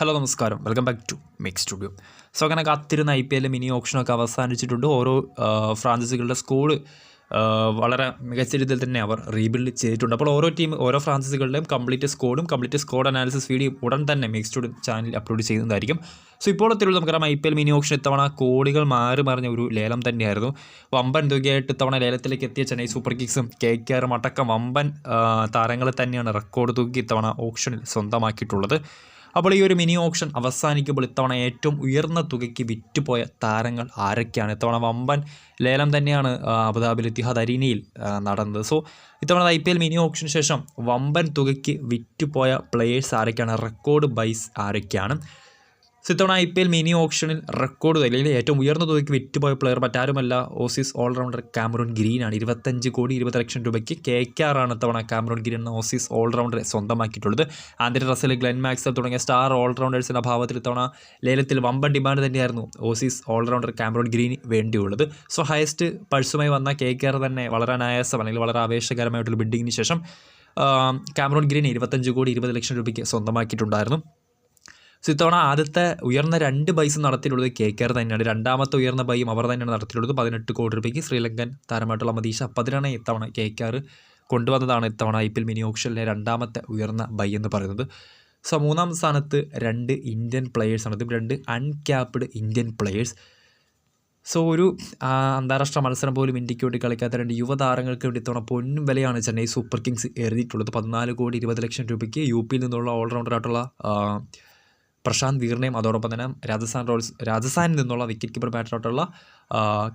Hello നമസ്കാരം. Welcome back to mix studio. So അങ്ങനെ കാത്തിരുന്ന ഐ പി എല്ലിൽ മിനി ഓപ്ഷനൊക്കെ അവസാനിച്ചിട്ടുണ്ട്. ഓരോ ഫ്രാഞ്ചൈസികളുടെ സ്കോഡ് വളരെ മികച്ച രീതിയിൽ തന്നെ അവർ റീബിൽഡ് ചെയ്തിട്ടുണ്ട്. അപ്പോൾ ഓരോ ടീം ഓരോ ഫ്രാഞ്ചൈസികളുടെയും കംപ്ലീറ്റ് സ്കോഡും കംപ്ലീറ്റ് സ്കോഡ് അനാലിസിസ് വീഡിയോ ഉടൻ തന്നെ മിക്സ് സ്റ്റുഡിയോ ചാനൽ അപ്ലോഡ് ചെയ്യുന്നതായിരിക്കും. സോ ഇപ്പോഴത്തെ നമുക്കറിയാം I P L mini auction ഇത്തവണ കോടികൾ മാറി മറിഞ്ഞ ഒരു ലേലം തന്നെയായിരുന്നു. വമ്പൻ തുകയായിട്ട് ഇത്തവണ ലേലത്തിലേക്ക് എത്തിയ ചെന്നൈ സൂപ്പർ കിങ്സും കെ കെ ആറും അടക്കം വമ്പൻ താരങ്ങളെ തന്നെയാണ് റെക്കോർഡ് തുക ഇത്തവണ ഓപ്ഷനിൽ സ്വന്തമാക്കിയിട്ടുള്ളത്. അപ്പോൾ ഈ ഒരു മിനി ഓപ്ഷൻ അവസാനിക്കുമ്പോൾ ഇത്തവണ ഏറ്റവും ഉയർന്ന തുകയ്ക്ക് വിറ്റുപോയ താരങ്ങൾ ആരൊക്കെയാണ്? ഇത്തവണ വമ്പൻ ലേലം തന്നെയാണ് അബുദാബിൽ ഇത്തിഹാദ് അരീനയിൽ നടന്നത്. സോ ഇത്തവണ ഐ പി എൽ മിനി ഓപ്ഷന് ശേഷം വമ്പൻ തുകയ്ക്ക് വിറ്റുപോയ പ്ലേയേഴ്സ് ആരൊക്കെയാണ്? റെക്കോർഡ് ബൈസ് ആരൊക്കെയാണ്? ഇത്തവണ ഐ പി എൽ മിനി ഓപ്ഷനിൽ റെക്കോർഡ് അല്ലെങ്കിൽ ഏറ്റവും ഉയർന്ന തുകയ്ക്ക് വിറ്റുപോയ പ്ലെയർ മറ്റാരുമല്ല. ഓസീസ് ഓൾറൗണ്ടർ കാമറൂൺ ഗ്രീനാണ് ഇരുപത്തഞ്ച് കോടി ഇരുപത് ലക്ഷം രൂപയ്ക്ക് കെ കെ ആറാണ് ഇത്തവണ കാമറൂൺ ഗ്രീൻ എന്ന ഓസീസ് ഓൾറൗണ്ടറെ സ്വന്തമാക്കിയിട്ടുള്ളത്. ആന്റണി റസൽ ഗ്ലെൻ മാക്സൽ തുടങ്ങിയ സ്റ്റാർ ഓൾറൗണ്ടേഴ്സിന്റെ അഭാവത്തിൽ ഇത്തവണ ലേലത്തിൽ വമ്പൻ ഡിമാൻഡ് തന്നെയായിരുന്നു ഓസീസ് ഓൾറൗണ്ടർ കാമറൂൺ ഗ്രീന് വേണ്ടിയുള്ളത്. സോ ഹയസ്റ്റ് പൾസുമായി വന്ന കെ കെ ആർ തന്നെ വളരെ അനായാസം അല്ലെങ്കിൽ വളരെ ആവേശകരമായിട്ടുള്ള ബിഡിങ്ങിന് ശേഷം കാമറൂൺ ഗ്രീൻ ഇരുപത്തഞ്ച് കോടി ഇരുപത് ലക്ഷം രൂപയ്ക്ക് സ്വന്തമാക്കിയിട്ടുണ്ടായിരുന്നു. സോ ഇത്തവണ ആദ്യത്തെ ഉയർന്ന രണ്ട് ബൈസ് നടത്തിയിട്ടുള്ളത് കെ കെ ആർ തന്നെയാണ്. രണ്ടാമത്തെ ഉയർന്ന ബൈയും അവർ തന്നെയാണ് നടത്തിയിട്ടുള്ളത്. പതിനെട്ട് കോടി രൂപയ്ക്ക് ശ്രീലങ്കൻ താരമായിട്ടുള്ള മതീഷ പതിനാണ് ഇത്തവണ കെ കെ ആർ കൊണ്ടുവന്നതാണ് ഇത്തവണ ഐ പി എൽ മിനി ഓപ്ഷനിലെ രണ്ടാമത്തെ ഉയർന്ന ബൈ എന്ന് പറയുന്നത്. സോ മൂന്നാം സ്ഥാനത്ത് രണ്ട് ഇന്ത്യൻ പ്ലെയേഴ്സാണ് ഇതും രണ്ട് അൺക്യാപ്ഡ് ഇന്ത്യൻ പ്ലെയേഴ്സ് സോ ഒരു അന്താരാഷ്ട്ര മത്സരം പോലും ഇന്ത്യയ്ക്ക് വേണ്ടി കളിക്കാത്ത രണ്ട് യുവതാരങ്ങൾക്ക് വേണ്ടി ഇത്തവണ പൊന്നും വിലയാണ് ചെന്നൈ സൂപ്പർ കിങ്സ് എഴുതിയിട്ടുള്ളത്. പതിനാല് കോടി ഇരുപത് ലക്ഷം രൂപയ്ക്ക് യു പിയിൽ നിന്നുള്ള ഓൾറൗണ്ടറായിട്ടുള്ള പ്രശാന്ത് വീറിനെയും അതോടൊപ്പം തന്നെ രാജസ്ഥാൻ റോയൽസ് രാജസ്ഥാനിൽ നിന്നുള്ള വിക്കറ്റ് കീപ്പർ ബാറ്ററായിട്ടുള്ള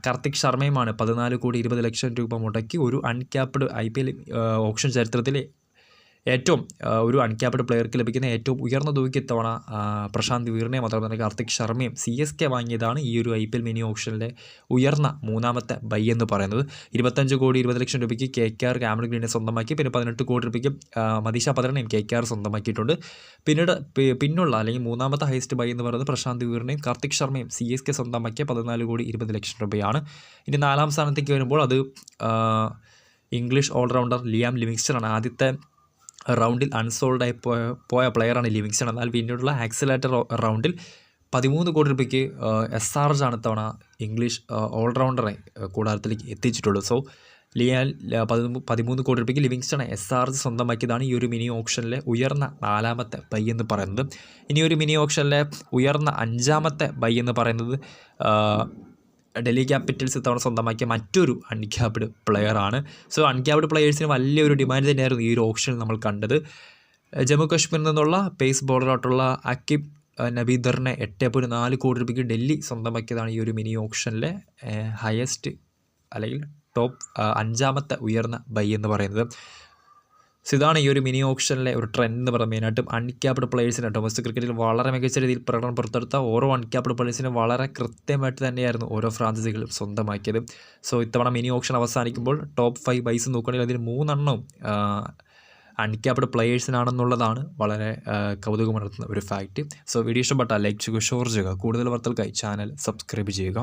കാർത്തിക് ശർമ്മയുമാണ് പതിനാല് കോടി ഇരുപത് ലക്ഷം രൂപ മുടക്കി ഒരു uncapped I P L auction ചരിത്രത്തിലെ ഏറ്റവും ഒരു അൺക്യാപ്ഡ് പ്ലെയർക്ക് ലഭിക്കുന്ന ഏറ്റവും ഉയർന്ന തുകയ്ക്ക് ഇത്തവണ പ്രശാന്ത് വീറിനെ മാത്രമല്ല കാർത്തിക് ശർമ്മയും സി എസ് കെ വാങ്ങിയതാണ് ഈ ഒരു ഐ പി എൽ മിനി ഓപ്ഷനിലെ ഉയർന്ന മൂന്നാമത്തെ ബൈ എന്ന് പറയുന്നത്. ഇരുപത്തഞ്ച് കോടി ഇരുപത് ലക്ഷം രൂപയ്ക്ക് കെ കെ ആർ ക്യാമറ ഗ്രീനെ സ്വന്തമാക്കി പിന്നെ പതിനെട്ട് കോടി രൂപയ്ക്ക് മദീഷ പതിനെയും കെ കെ ആർ സ്വന്തമാക്കിയിട്ടുണ്ട്. പിന്നീട് പിന്നുള്ള അല്ലെങ്കിൽ മൂന്നാമത്തെ ഹൈസ്റ്റ് ബൈ എന്ന് പറയുന്നത് പ്രശാന്ത് വീറിനെയും കാർത്തിക് ശർമ്മയും സി എസ് കെ സ്വന്തമാക്കിയ പതിനാല് കോടി ഇരുപത് ലക്ഷം രൂപയാണ്. ഇനി നാലാം സ്ഥാനത്തേക്ക് വരുമ്പോൾ അത് ഇംഗ്ലീഷ് ഓൾറൗണ്ടർ ലിയാം ലിമിക്സ്റ്ററാണ് ആദ്യത്തെ റൗണ്ടിൽ അൺസോൾഡ് അൺസോൾഡായി പോയ പോയ പ്ലെയറാണ് ലിവിങ്സ്റ്റൺ. എന്നാൽ പിന്നീടുള്ള ആക്സിലേറ്റർ റൗണ്ടിൽ പതിമൂന്ന് കോടി രൂപയ്ക്ക് എസ് ആർ ആണ് തവണ ഇംഗ്ലീഷ് ഓൾറൗണ്ടറെ കൂടാരത്തിലേക്ക് എത്തിച്ചിട്ടുള്ളൂ സോ ലിയാൽ പതിമൂന്ന് കോടി രൂപയ്ക്ക് ലിവിങ്സ്റ്റണെ എസ് ആർ സ്വന്തമാക്കിയതാണ് ഈ ഒരു മിനി ഓപ്ഷനിലെ ഉയർന്ന നാലാമത്തെ ബൈ എന്ന് പറയുന്നത്. ഇനി ഒരു മിനി ഓപ്ഷനിലെ ഉയർന്ന അഞ്ചാമത്തെ ബൈ എന്ന് പറയുന്നത് ഡൽഹി ക്യാപിറ്റൽസ് ഇത്തവണ സ്വന്തമാക്കിയ മറ്റൊരു അൺക്യാപ്ഡ് പ്ലെയറാണ് സോ അൺക്യാപ്ഡ് പ്ലെയേഴ്സിന് വലിയൊരു ഡിമാൻഡ് തന്നെയായിരുന്നു ഈ ഒരു ഓപ്ഷനിൽ നമ്മൾ കണ്ടത്. ജമ്മു കാശ്മീരിൽ നിന്നുള്ള പേസ് ബോളറായിട്ടുള്ള അക്കിബ് നബീദറിനെ എട്ട് പോയിന്റ് നാല് കോടി രൂപയ്ക്ക് ഡൽഹി സ്വന്തമാക്കിയതാണ് ഈ ഒരു മിനി ഓപ്ഷനിലെ ഹയസ്റ്റ് അല്ലെങ്കിൽ ടോപ്പ് അഞ്ചാമത്തെ ഉയർന്ന ബൈ എന്ന് പറയുന്നത്. സോ ഇതാണ് ഈ ഒരു മിനി ഓപ്ഷനിലെ ഒരു ട്രെൻഡ് എന്ന് പറയുന്നത് മെയിനായിട്ടും അൺക്യാപ്ഡ് പ്ലേയേഴ്സിനെ ഡൊമസ്റ്റിക് ക്രിക്കറ്റിൽ വളരെ മികച്ച രീതിയിൽ പ്രകടനം പുറത്തെടുത്ത ഓരോ അൺക്യാപ്ഡ് പ്ലേയേഴ്സിനും വളരെ കൃത്യമായിട്ട് തന്നെയായിരുന്നു ഓരോ ഫ്രാഞ്ചൈസികളും സ്വന്തമാക്കിയത്. സോ ഇത്തവണ മിനി ഓപ്ഷൻ അവസാനിക്കുമ്പോൾ ടോപ്പ് ഫൈവ് ബൈസ് നോക്കുകയാണെങ്കിൽ അതിൽ മൂന്നെണ്ണവും അൺക്യാപ്ഡ് പ്ലേയേഴ്സിനാണെന്നുള്ളതാണ് വളരെ കൗതുകമുണർത്തുന്ന ഒരു ഫാക്റ്റ് സോ വീഡിയോ ഇഷ്ടപ്പെട്ടാൽ ലൈക്ക് ചെയ്യുക ഷോർ ചെയ്യുക. കൂടുതൽ വാർത്തകൾക്കായി ചാനൽ സബ്സ്ക്രൈബ് ചെയ്യുക.